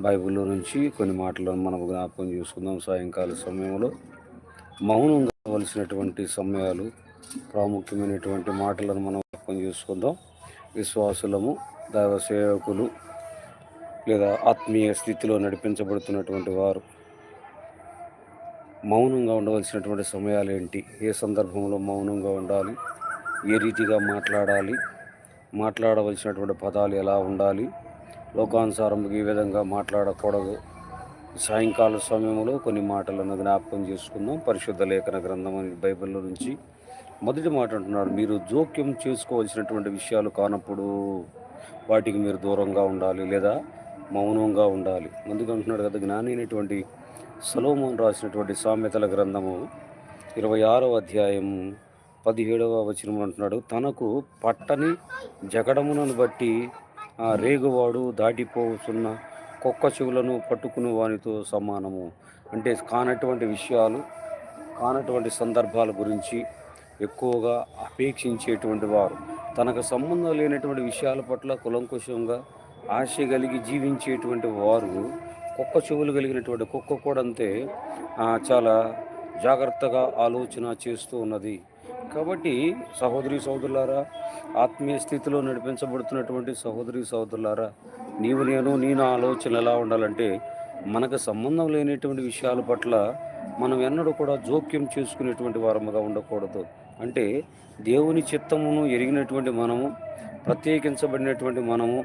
బైబిల్లో నుంచి కొన్ని మాటలను మనం జ్ఞాపకం చేసుకుందాం. సాయంకాల సమయంలో మౌనంగా కావలసినటువంటి సమయాలు ప్రాముఖ్యమైనటువంటి మాటలను మనం జ్ఞాపకం చేసుకుందాం. విశ్వాసులము దైవ సేవకులు లేదా ఆత్మీయ స్థితిలో నడిపించబడుతున్నటువంటి వారు మౌనంగా ఉండవలసినటువంటి సమయాలు ఏంటి? ఏ సందర్భంలో మౌనంగా ఉండాలి? ఏ రీతిగా మాట్లాడాలి? మాట్లాడవలసినటువంటి పదాలు ఎలా ఉండాలి? లోకానుసారం ఈ విధంగా మాట్లాడకూడదు. సాయంకాల సమయంలో కొన్ని మాటలను జ్ఞాపకం చేసుకుందాం. పరిశుద్ధ లేఖన గ్రంథం అనేది బైబిల్లో నుంచి మొదటి మాట అంటున్నాడు. మీరు జోక్యం చేసుకోవాల్సినటువంటి విషయాలు కానప్పుడు వాటికి మీరు దూరంగా ఉండాలి లేదా మౌనంగా ఉండాలి. ముందుగా అంటున్నాడు కదా జ్ఞాని అయినటువంటి సలోమోన్ రాసినటువంటి సామెతల గ్రంథము ఇరవై ఆరవ అధ్యాయం పదిహేడవ వచనం అంటున్నాడు తనకు పట్టని జగడమునను బట్టి ఆ రేగువాడు దాటిపోతున్న కుక్క చెవులను పట్టుకుని వానితో సమానము. అంటే కానటువంటి విషయాలు కానటువంటి సందర్భాల గురించి ఎక్కువగా అపేక్షించేటువంటి వారు. తనకు సంబంధం లేనటువంటి విషయాల పట్ల కులంకుశంగా ఆశ కలిగి జీవించేటువంటి వారు కుక్క చెవులు కలిగినటువంటి కుక్క కూడా అంతే చాలా జాగ్రత్తగా ఆలోచన చేస్తూ ఉన్నది. కాబట్టి సహోదరి సోదరులారా ఆత్మీయ స్థితిలో నడిపించబడుతున్నటువంటి సహోదరి సోదరులారా నీవు నేను నీ నా ఆలోచన ఎలా ఉండాలంటే మనకు సంబంధం లేనటువంటి విషయాల పట్ల మనం ఎన్నడూ కూడా జోక్యం చేసుకునేటువంటి వారముగా ఉండకూడదు. అంటే దేవుని చిత్తమును ఎరిగినటువంటి మనము ప్రత్యేకించబడినటువంటి మనము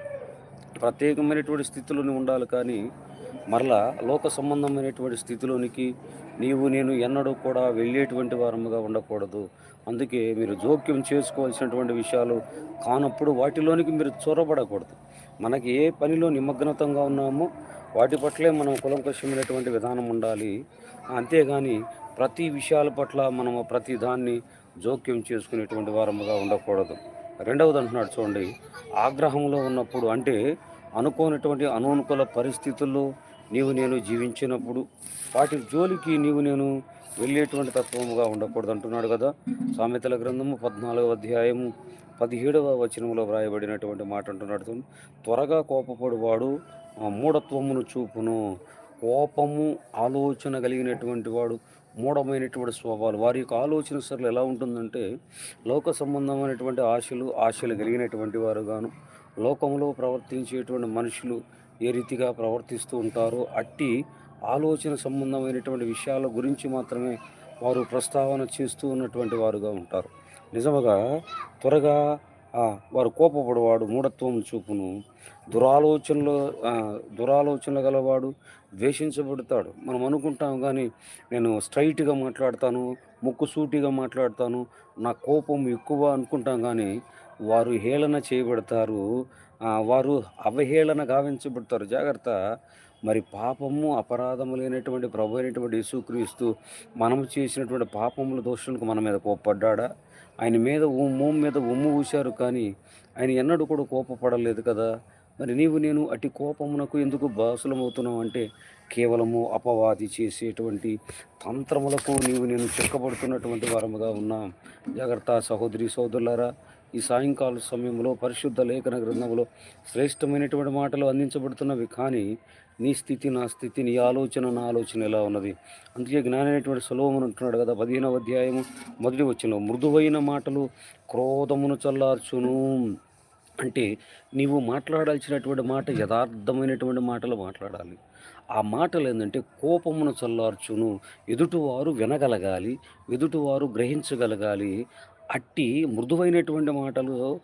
ప్రత్యేకమైనటువంటి స్థితిలోనే ఉండాలి కానీ మరలా లోక సంబంధమైనటువంటి స్థితిలోనికి నీవు నేను ఎన్నడూ కూడా వెళ్ళేటువంటి వారముగా ఉండకూడదు. అందుకే మీరు జోక్యం చేసుకోవాల్సినటువంటి విషయాలు కానప్పుడు వాటిలోనికి మీరు చొరబడకూడదు. మనకి ఏ పనిలో నిమగ్నతంగా ఉన్నామో వాటి పట్లే మనం కులంకషమైనటువంటి విధానం ఉండాలి. అంతేగాని ప్రతి విషయాల పట్ల మనము ప్రతి దాన్ని జోక్యం చేసుకునేటువంటి వారముగా ఉండకూడదు. రెండవది అంటున్నాడు చూడండి ఆగ్రహంలో ఉన్నప్పుడు అంటే అనుకోనటువంటి అననుకూల పరిస్థితుల్లో నీవు నేను జీవించినప్పుడు వాటి జోలికి నీవు నేను వెళ్ళేటువంటి తత్వముగా ఉండకూడదు అంటున్నాడు కదా. సామెతల గ్రంథము పద్నాలుగవ అధ్యాయము పదిహేడవ వచనంలో వ్రాయబడినటువంటి మాట అంటున్నాడు త్వరగా కోపపడువాడు ఆ, మూఢత్వమును చూపును. కోపము ఆలోచన కలిగినటువంటి వాడు మూఢమైనటువంటి స్వభావాలు. వారి యొక్క ఆలోచన సరళ ఎలా ఉంటుందంటే లోక సంబంధమైనటువంటి ఆశలు ఆశలు కలిగినటువంటి వారు గాను లోకంలో ప్రవర్తించేటువంటి మనుషులు ఏ రీతిగా ప్రవర్తిస్తూ ఉంటారో అట్టి ఆలోచన సంబంధమైనటువంటి విషయాల గురించి మాత్రమే వారు ప్రస్తావన చేస్తూ ఉన్నటువంటి వారుగా ఉంటారు. నిజముగా త్వరగా వారు కోపపడవాడు మూఢత్వం చూపును దురాలోచనలు దురాలోచనలు గలవాడు ద్వేషించబడతాడు. మనం అనుకుంటాం కానీ నేను స్ట్రైట్గా మాట్లాడతాను ముక్కుసూటిగా మాట్లాడతాను నా కోపం ఎక్కువ అనుకుంటాం కానీ వారు హేళన చేయబడతారు వారు అవహేళన గావించబడతారు. జాగ్రత్త మరి పాపము అపరాధము లేనటువంటి ప్రభు అయినటువంటి యేసుక్రీస్తు మనము చేసినటువంటి పాపముల దోషులకు మన మీద కోప్పడ్డా ఆయన మీద ఉమ్ము మీద ఉమ్ము ఊశారు కానీ ఆయన ఎన్నడూ కూడా కోపపడలేదు కదా? మరి నీవు నేను అటు కోపమునకు ఎందుకు బాసులమవుతున్నావు అంటే కేవలము అపవాది చేసేటువంటి తంత్రములకు నీవు నేను చిక్కబడుతున్నటువంటి వారముగా ఉన్నాం. జాగ్రత్త సహోదరి సోదరులారా ఈ సాయంకాల సమయంలో పరిశుద్ధ లేఖన గ్రంథంలో శ్రేష్టమైనటువంటి మాటలు అందించబడుతున్నవి కానీ నీ స్థితి నా స్థితి నీ ఆలోచన నా ఆలోచన ఎలా ఉన్నది? అందుకే జ్ఞానైనటువంటి సులభమును అంటున్నాడు కదా పదిహేనవ అధ్యాయము మొదటి వచ్చిన మృదువైన మాటలు క్రోధమును చల్లార్చును. అంటే నీవు మాట్లాడాల్సినటువంటి మాట యథార్థమైనటువంటి మాటలు మాట్లాడాలి. ఆ మాటలు ఏంటంటే కోపమును చల్లార్చును ఎదుటివారు వినగలగాలి ఎదుటివారు గ్రహించగలగాలి. అట్టి మృదువైనటువంటి మాటలు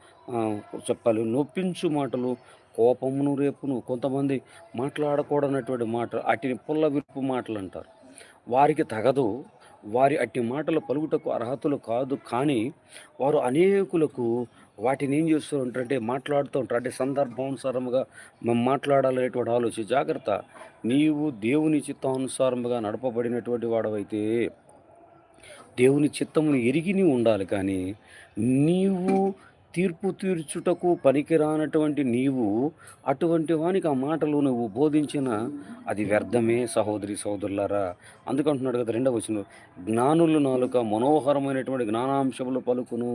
చెప్పాలి నొప్పించు మాటలు కోపమును రేపును కొంతమంది మాట్లాడకూడనటువంటి మాట అటిని పుల్ల విరుపు మాటలు అంటారు వారికి తగదు. వారి అట్టి మాటలు పలుకుటకు అర్హతలు కాదు. కానీ వారు అనేకులకు వాటిని ఏం చేస్తూ ఉంటారంటే మాట్లాడుతూ ఉంటారు. అంటే సందర్భానుసారముగా మేము మాట్లాడాలనేటువంటి ఆలోచన. జాగ్రత్త. నీవు దేవుని చిత్తానుసారముగా నడపబడినటువంటి వాడవైతే దేవుని చిత్తమును ఎరిగి నీవు ఉండాలి. కానీ నీవు తీర్పు తీర్చుటకు పనికిరానటువంటి నీవు అటువంటి వానికి ఆ మాటలు నువ్వు బోధించిన అది వ్యర్థమే సహోదరి సహోదరులారా. అందుకంటున్నాడు కదా రెండవ వచ్చిన జ్ఞానులు నాలుక మనోహరమైనటువంటి జ్ఞానాంశములు పలుకును.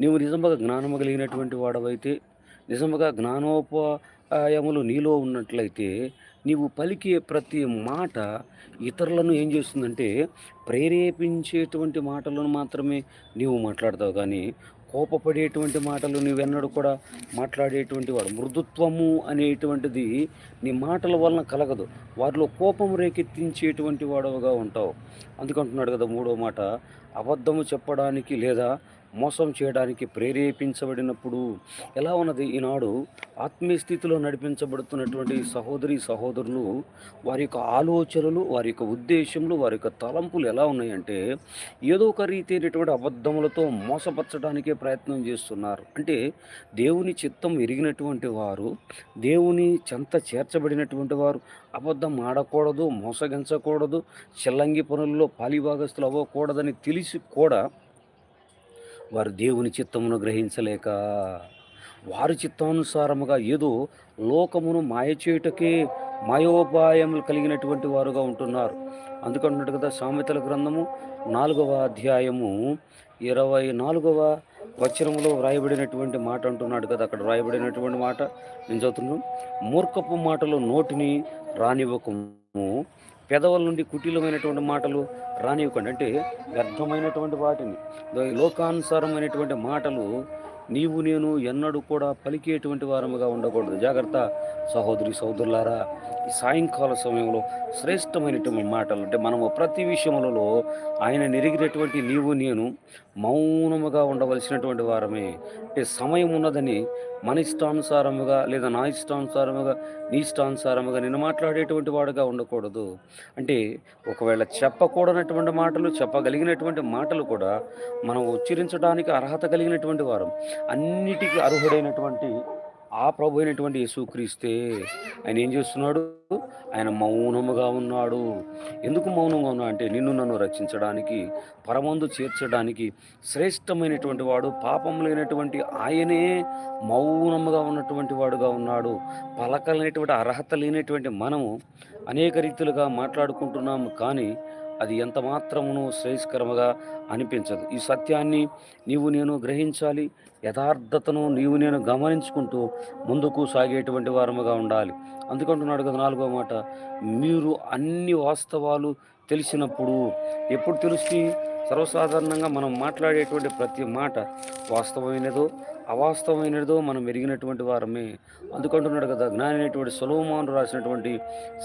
నీవు నిజంగా జ్ఞానము కలిగినటువంటి వాడవైతే నిజముగా జ్ఞానోపాయములు నీలో ఉన్నట్లయితే నీవు పలికే ప్రతి మాట ఇతరులను ఏం చేస్తుందంటే ప్రేరేపించేటువంటి మాటలను మాత్రమే నీవు మాట్లాడతావు. కానీ కోపపడేటువంటి మాటలు నువ్వెన్నడూ కూడా మాట్లాడేటువంటి వాడు. మృదుత్వము అనేటువంటిది నీ మాటల వలన కలగదు. వారిలో కోపం రేకెత్తించేటువంటి వాడవుగా ఉంటావు. అందుకంటున్నాడు కదా మూడో మాట అబద్ధము చెప్పడానికి లేదా మోసం చేయడానికి ప్రేరేపించబడినప్పుడు ఎలా ఉన్నది? ఈనాడు ఆత్మీయ స్థితిలో నడిపించబడుతున్నటువంటి సహోదరి సహోదరులు వారి యొక్క ఆలోచనలు వారి యొక్క ఉద్దేశములు వారి యొక్క తలంపులు ఎలా ఉన్నాయంటే ఏదో ఒక రీతి అయినటువంటి అబద్ధములతో మోసపరచడానికే ప్రయత్నం చేస్తున్నారు. అంటే దేవుని చిత్తం ఎరిగినటువంటి వారు దేవుని చెంత చేర్చబడినటువంటి వారు అబద్ధం ఆడకూడదు మోసగించకూడదు చెల్లంగి పనుల్లో పాలిభాగస్తులు అవ్వకూడదని తెలిసి కూడా వారు దేవుని చిత్తమును గ్రహించలేక వారి చిత్తానుసారముగా ఏదో లోకమును మాయ చేయుటకే మాయోపాయములు కలిగినటువంటి వారుగా ఉంటున్నారు. అందుకంటున్నాడు కదా సామెతల గ్రంథము నాలుగవ అధ్యాయము ఇరవై నాలుగవ వచనములో వ్రాయబడినటువంటి మాట అంటున్నాడు కదా. అక్కడ వ్రాయబడినటువంటి మాట నేను చదువుతున్నాను మూర్ఖపు మాటలు నోటిని రానివ్వకము పెదవుల నుండి కుటీలమైనటువంటి మాటలు రానివ్వకండి. అంటే వ్యర్థమైనటువంటి వాటిని. లోకానుసారమైనటువంటి మాటలు నీవు నేను ఎన్నడూ కూడా పలికేటువంటి వారముగా ఉండకూడదు. జాగ్రత్త సహోదరి సహోదరులారా ఈ సాయంకాల సమయంలో శ్రేష్టమైనటువంటి మాటలు అంటే మనము ప్రతి విషయములలో ఆయన నెరిగినటువంటి నీవు నేను మౌనముగా ఉండవలసినటువంటి వారమే. అంటే సమయం ఉన్నదని మన ఇష్టానుసారముగా లేదా నా ఇష్టానుసారముగా నీ ఇష్టానుసారముగా నేను మాట్లాడేటువంటి వాడుగా ఉండకూడదు. అంటే ఒకవేళ చెప్పకూడనటువంటి మాటలు చెప్పగలిగినటువంటి మాటలు కూడా మనం ఉచ్చరించడానికి అర్హత కలిగినటువంటి వారం. అన్నిటికీ అర్హుడైనటువంటి ఆ ప్రభు అయినటువంటి యేసుక్రీస్తే ఆయన ఏం చేస్తున్నాడు? ఆయన మౌనముగా ఉన్నాడు. ఎందుకు మౌనంగా ఉన్నా అంటే నిన్ను నన్ను రక్షించడానికి పరమందు చేర్చడానికి శ్రేష్టమైనటువంటి వాడు పాపం లేనటువంటి ఆయనే మౌనముగా ఉన్నటువంటి వాడుగా ఉన్నాడు. పలకలేనటువంటి అర్హత లేనటువంటి మనము అనేక రీతులుగా మాట్లాడుకుంటున్నాము. కానీ అది ఎంత మాత్రమును శ్రేయస్కరముగా అనిపించదు. ఈ సత్యాన్ని నీవు నేను గ్రహించాలి. యథార్థతను నీవు నేను గమనించుకుంటూ ముందుకు సాగేటువంటి వారముగా ఉండాలి. అందుకంటున్నాడు కదా నాలుగో మాట. మీరు అన్ని వాస్తవాలు తెలిసినప్పుడు ఎప్పుడు తెలుస్తాయి సర్వసాధారణంగా మనం మాట్లాడేటువంటి ప్రతి మాట వాస్తవమైనదో అవాస్తవమైనదో మనం ఎరిగినటువంటి వారమే. అందుకంటున్నాడు కదా జ్ఞాని అయినటువంటి రాసినటువంటి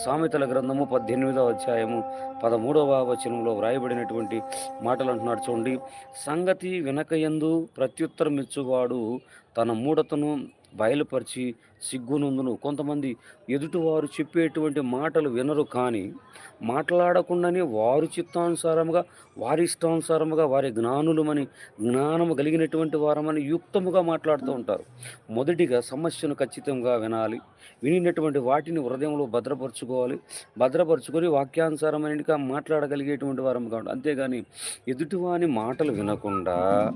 సామెతల గ్రంథము పద్దెనిమిదవ అధ్యాయము పదమూడవ వచనంలో వ్రాయబడినటువంటి మాటలు అంటున్నాడు చూడండి సంగతి వెనకయందు ప్రత్యుత్తరం ఇచ్చువాడు తన మూఢతను బయలుపరిచి సిగ్గునందును. కొంతమంది ఎదుటివారు చెప్పేటువంటి మాటలు వినరు కానీ మాట్లాడకుండానే వారు చిత్తానుసారముగా వారి ఇష్టానుసారముగా వారి జ్ఞానులమని జ్ఞానము కలిగినటువంటి వారమని యుక్తముగా మాట్లాడుతూ ఉంటారు. మొదటిగా సమస్యను ఖచ్చితంగా వినాలి. వినినటువంటి వాటిని హృదయంలో భద్రపరచుకోవాలి. భద్రపరచుకొని వాక్యానుసారమైనగా మాట్లాడగలిగేటువంటి వారముగా ఉండాలి. అంతేగాని ఎదుటివాని మాటలు వినకుండా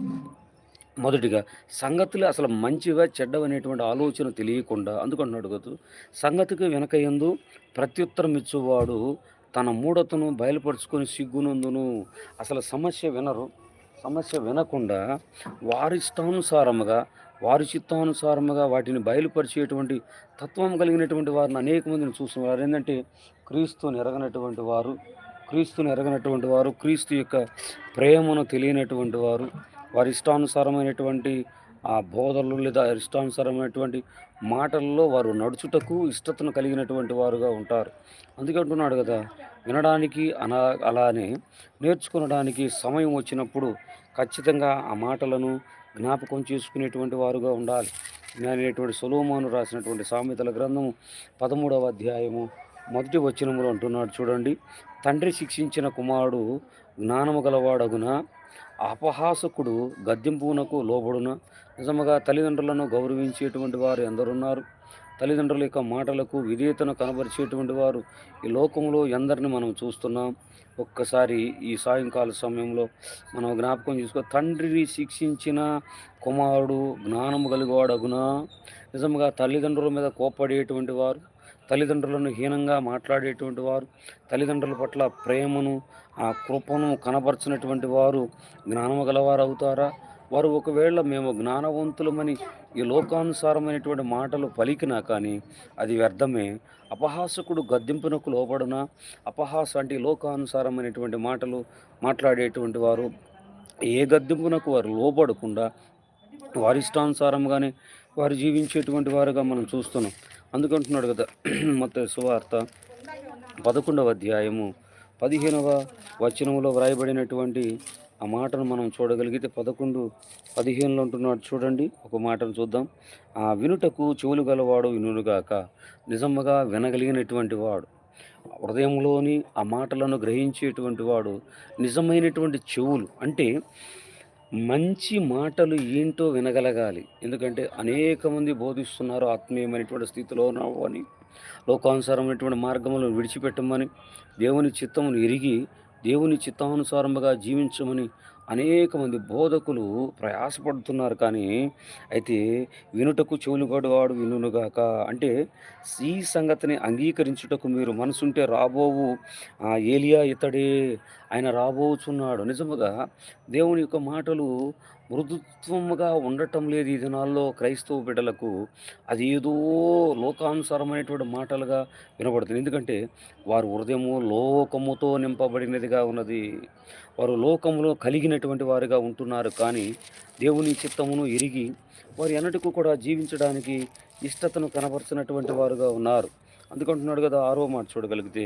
మొదటిగా సంగతులు అసలు మంచివా చెడ్డవనేటువంటి ఆలోచన తెలియకుండా అందుకంటున్నాడు కదా సంగతికి వెనక ఎందు ప్రత్యుత్తరం ఇచ్చేవాడు తన మూఢతను బయలుపరుచుకొని సిగ్గునందును అసలు సమస్య వినరు. సమస్య వినకుండా వారిష్టానుసారముగా వారి చిత్తానుసారముగా వాటిని బయలుపరిచేటువంటి తత్వం కలిగినటువంటి వారిని అనేక మందిని చూస్తున్నారు. ఏంటంటే క్రీస్తుని ఎరగనటువంటి వారు క్రీస్తుని ఎరగనటువంటి వారు క్రీస్తు యొక్క ప్రేమను తెలియనటువంటి వారు వారి ఇష్టానుసారమైనటువంటి ఆ బోధనలు లేదా ఇష్టానుసారమైనటువంటి మాటల్లో వారు నడుచుటకు ఇష్టతను కలిగినటువంటి వారుగా ఉంటారు. అందుకే అంటున్నాడు కదా వినడానికి అలా అలానే నేర్చుకునడానికి సమయం వచ్చినప్పుడు ఖచ్చితంగా ఆ మాటలను జ్ఞాపకం చేసుకునేటువంటి వారుగా ఉండాలి. అనేటువంటి సులోమాను రాసినటువంటి సామెతల గ్రంథము పదమూడవ అధ్యాయము మొదటి వచనములో అంటున్నాడు చూడండి తండ్రి శిక్షించిన కుమారుడు జ్ఞానము గలవాడగున? అపహాసకుడు గద్దెంపునకు లోబడున. నిజముగా తల్లిదండ్రులను గౌరవించేటువంటి వారు ఎందరున్నారు? తల్లిదండ్రుల యొక్క మాటలకు విధేయతను కనబరిచేటువంటి వారు ఈ లోకంలో ఎందరిని మనం చూస్తున్నాం? ఒక్కసారి ఈ సాయంకాల సమయంలో మనం జ్ఞాపకం చేసుకో తండ్రిని శిక్షించిన కుమారుడు జ్ఞానము కలిగవాడగునా నిజంగా తల్లిదండ్రుల మీద కోప్పడేటువంటి వారు తల్లిదండ్రులను హీనంగా మాట్లాడేటువంటి వారు తల్లిదండ్రుల పట్ల ప్రేమను ఆ కృపను కనపరచినటువంటి వారు జ్ఞానము గలవారు అవుతారా వారు ఒకవేళ మేము జ్ఞానవంతులమని ఈ లోకానుసారమైనటువంటి మాటలు పలికినా కానీ అది వ్యర్థమే. అపహాసకుడు గద్దింపునకు లోబడున? అపహాస అంటే లోకానుసారమైనటువంటి మాటలు మాట్లాడేటువంటి వారు ఏ గద్దింపునకు వారు లోబడకుండా వారి ఇష్టానుసారంగానే వారు జీవించేటువంటి వారుగా మనం చూస్తున్నాం. అందుకంటున్నాడు కదా. మొత్తం సువార్త పదకొండవ అధ్యాయము పదిహేనవ వచనంలో వ్రాయబడినటువంటి ఆ మాటను మనం చూడగలిగితే పదకొండు పదిహేనులో ఉంటున్నాడు చూడండి ఒక మాటను చూద్దాం. ఆ వినుటకు చెవులు గలవాడు వినుగాక నిజముగా వినగలిగినటువంటి వాడు హృదయంలోని ఆ మాటలను గ్రహించేటువంటి వాడు నిజమైనటువంటి చెవులు అంటే మంచి మాటలు ఏంటో వినగలగాలి. ఎందుకంటే అనేక మంది బోధిస్తున్నారు ఆత్మీయమైనటువంటి స్థితిలో ఉన్నావు అని లోకానుసారమైనటువంటి మార్గములను విడిచిపెట్టమని దేవుని చిత్తమును ఎరిగి దేవుని చిత్తానుసారముగా జీవించమని అనేక మంది బోధకులు ప్రయాసపడుతున్నారు కానీ అయితే వినుటకు చెవులుగడువాడు వినుగాక అంటే ఈ సంగతిని అంగీకరించుటకు మీరు మనసుంటే రాబోవు. ఆ ఏలియా ఇతడే ఆయన రాబోచున్నాడు. నిజముగా దేవుని యొక్క మాటలు మృదుత్వముగా ఉండటం లేదు ఈ దినాల్లో క్రైస్తవ బిడ్డలకు. అది ఏదో లోకానుసారమైనటువంటి మాటలుగా వినబడుతుంది. ఎందుకంటే వారు హృదయము లోకముతో నింపబడినదిగా ఉన్నది. వారు లోకములో కలిగినటువంటి వారుగా ఉంటున్నారు. కానీ దేవుని చిత్తమును ఎరిగి వారు ఎన్నటికూ కూడా జీవించడానికి ఇష్టతను కనపరచినటువంటి వారుగా ఉన్నారు. అందుకంటున్నాడు కదా ఆరో మాట చూడగలిగితే.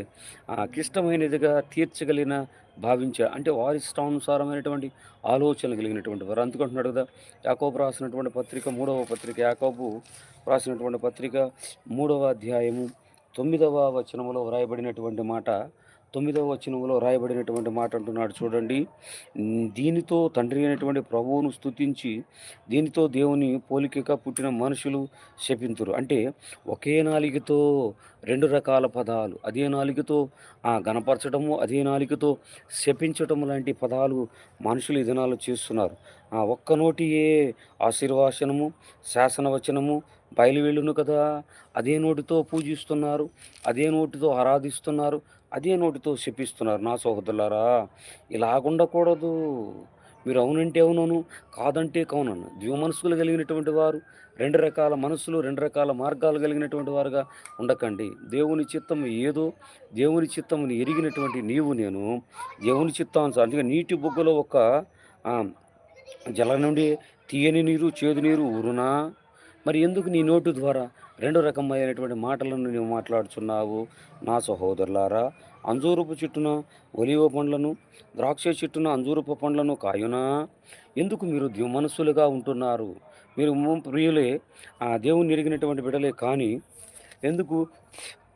ఆ క్లిష్టమైనదిగా తీర్చగలిగిన భావించా అంటే వారి ఇష్టానుసారమైనటువంటి ఆలోచనలు కలిగినటువంటి వారు. అందుకుంటున్నాడు కదా యాకోబు రాసినటువంటి పత్రిక మూడవ పత్రిక యాకోబు రాసినటువంటి పత్రిక మూడవ అధ్యాయము తొమ్మిదవ వచనములో వ్రాయబడినటువంటి మాట తొమ్మిదవ వచనంలో రాయబడినటువంటి మాట అంటున్నాడు చూడండి. దీనితో తండ్రి అయినటువంటి ప్రభువును స్థుతించి దీనితో దేవుని పోలికగా పుట్టిన మనుషులు శపింతురు. అంటే ఒకే నాలికతో రెండు రకాల పదాలు. అదే నాలికతో ఆ గణపరచడము అదే నాలికతో శపించటము లాంటి పదాలు మనుషులు ఈ దినాలు చేస్తున్నారు. ఆ ఒక్క నోటియే ఆశీర్వాసనము శాసనవచనము బయలువెళ్ళును కదా. అదే నోటితో పూజిస్తున్నారు అదే నోటితో ఆరాధిస్తున్నారు అదే నోటితో శపిస్తున్నారు. నా సహోదరులారా ఇలాగ ఉండకూడదు మీరు అవునంటే అవునను కాదంటే కౌనను. ద్విమనసులు కలిగినటువంటి వారు రెండు రకాల మనసులు రెండు రకాల మార్గాలు కలిగినటువంటి వారుగా ఉండకండి. దేవుని చిత్తం ఏదో దేవుని చిత్తముని ఎరిగినటువంటి నీవు నేను. దేవుని చిత్తానుసారం అందుకే నీటి బొగ్గులో ఒక జల నుండి తీయని నీరు చేదు నీరు ఊరునా? మరి ఎందుకు నీ నోటు ద్వారా? రెండు రకమైనటువంటి మాటలను నీవు మాట్లాడుచున్నావు. నా సహోదరులారా అంజూరపు చెట్టున ఒలివ పండ్లను ద్రాక్ష చెట్టున అంజూరపు పండ్లను కాయునా? ఎందుకు మీరు ద్విమనస్సులుగా ఉంటున్నారు? మీరు ప్రియులే ఆ దేవుని ఎరిగినటువంటి బిడలే కానీ ఎందుకు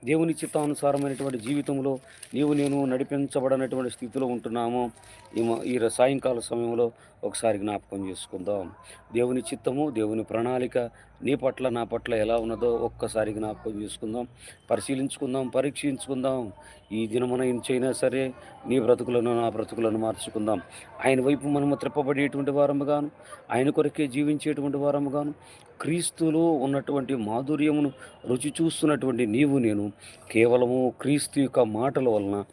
దేవుని చిత్తానుసారమైనటువంటి జీవితంలో నీవు నేను నడిపించబడనటువంటి స్థితిలో ఉంటున్నాము ఈ మ- సాయంకాల సమయంలో ఒకసారి జ్ఞాపకం చేసుకుందాం. దేవుని చిత్తము దేవుని ప్రణాళిక నీ పట్ల నా పట్ల ఎలా ఉన్నదో ఒక్కసారి జ్ఞాపకం చేసుకుందాం పరిశీలించుకుందాం పరీక్షించుకుందాం. ఈ దినమున ఇంచైనా సరే నీ బ్రతుకులను నా బ్రతుకులను మార్చుకుందాం. ఆయన వైపు మనము త్రిప్పబడేటువంటి వారముగాను ఆయన కొరకే జీవించేటువంటి వారముగాను క్రీస్తులో ఉన్నటువంటి మాధుర్యమును రుచి చూస్తున్నటువంటి నీవు నేను కేవలము క్రీస్తు యొక్క మాటల వలన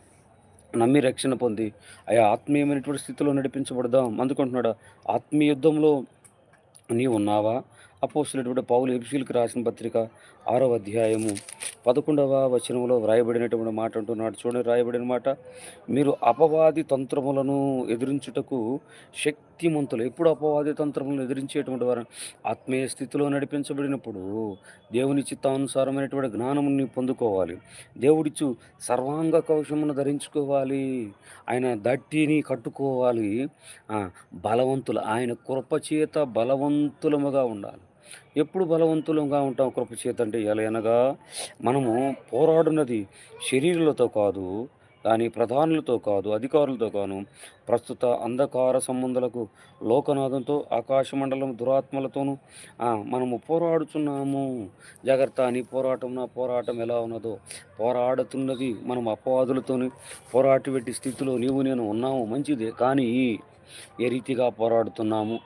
నమ్మి రక్షణ పొంది ఆయా ఆత్మీయమైనటువంటి స్థితిలో నడిపించబడదాం. అందుకుంటున్నాడు ఆత్మీయ యుద్ధంలో నీవు అపోసినటువంటి పౌలు ఎపిసీలకు రాసిన పత్రిక ఆరవ అధ్యాయము పదకొండవ వచనంలో వ్రాయబడినటువంటి మాట అంటున్నాడు. చూడండి రాయబడిన మాట మీరు అపవాది తంత్రములను ఎదిరించుటకు శక్తిమంతులు. ఎప్పుడు అపవాది తంత్రములను ఎదిరించేటువంటి వారు? ఆత్మీయ స్థితిలో నడిపించబడినప్పుడు దేవుని చిత్తానుసారమైనటువంటి జ్ఞానముని పొందుకోవాలి. దేవుడిచ్చు సర్వాంగ కౌశమును ధరించుకోవాలి. ఆయన దట్టిని కట్టుకోవాలి. బలవంతులు. ఆయన కృపచేత బలవంతులముగా ఉండాలి. ఎప్పుడు బలవంతులంగా ఉంటాం కృపచేత అంటే ఎలా అనగా మనము పోరాడున్నది శరీరులతో కాదు కానీ ప్రధానులతో కాదు అధికారులతో కాను. ప్రస్తుత అంధకార సంబంధాలకు లోకనాథంతో ఆకాశమండలం దురాత్మలతోనూ మనము పోరాడుతున్నాము జాగ్రత్త నీ పోరాటం నా పోరాటం ఎలా ఉన్నదో. పోరాడుతున్నది మనం అపవాదులతోని పోరాటి పెట్టి స్థితిలో నీవు నేను ఉన్నాము మంచిదే. కానీ ఏ రీతిగా పోరాడుతున్నాము?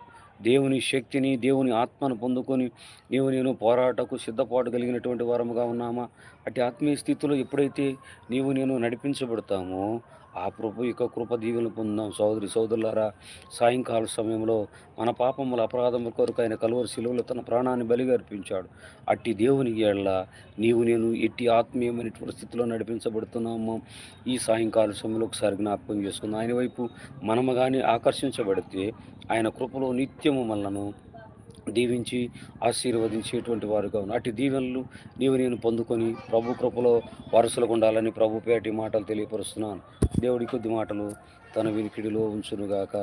దేవుని శక్తిని దేవుని ఆత్మను పొందుకొని నీవు నేను పోరాటకు సిద్ధపాటు కలిగినటువంటి వారముగా ఉన్నామా? అటు ఆత్మీయ స్థితిలో ఎప్పుడైతే నీవు నేను నడిపించబడతామో ఆ కృప యొక్క కృప దీవెలు పొందాం సోదరి సోదరులారా సాయంకాల సమయంలో మన పాపముల అపరాధముల కొరకు ఆయన కలువరి శిలువలో తన ప్రాణాన్ని బలిగా అర్పించాడు. అట్టి దేవుని ఏళ్ళ నీవు నేను ఎట్టి ఆత్మీయమైనటువంటి స్థితిలో నడిపించబడుతున్నాము. ఈ సాయంకాల సమయంలో ఒకసారి జ్ఞాపకం చేసుకుందాం. ఆయన వైపు మనము కానీ ఆకర్షించబడితే ఆయన కృపలో నిత్యము మనలను దీవించి ఆశీర్వదించేటువంటి వారుగా ఉన్న అటు దీవెనలు నీవు నేను పొందుకొని ప్రభు కృపలో వారసులకు ఉండాలని ప్రభు పేటి మాటలు తెలియపరుస్తున్నాను. దేవుడి కొద్ది మాటలు తన వినికిడిలో ఉంచునుగాక.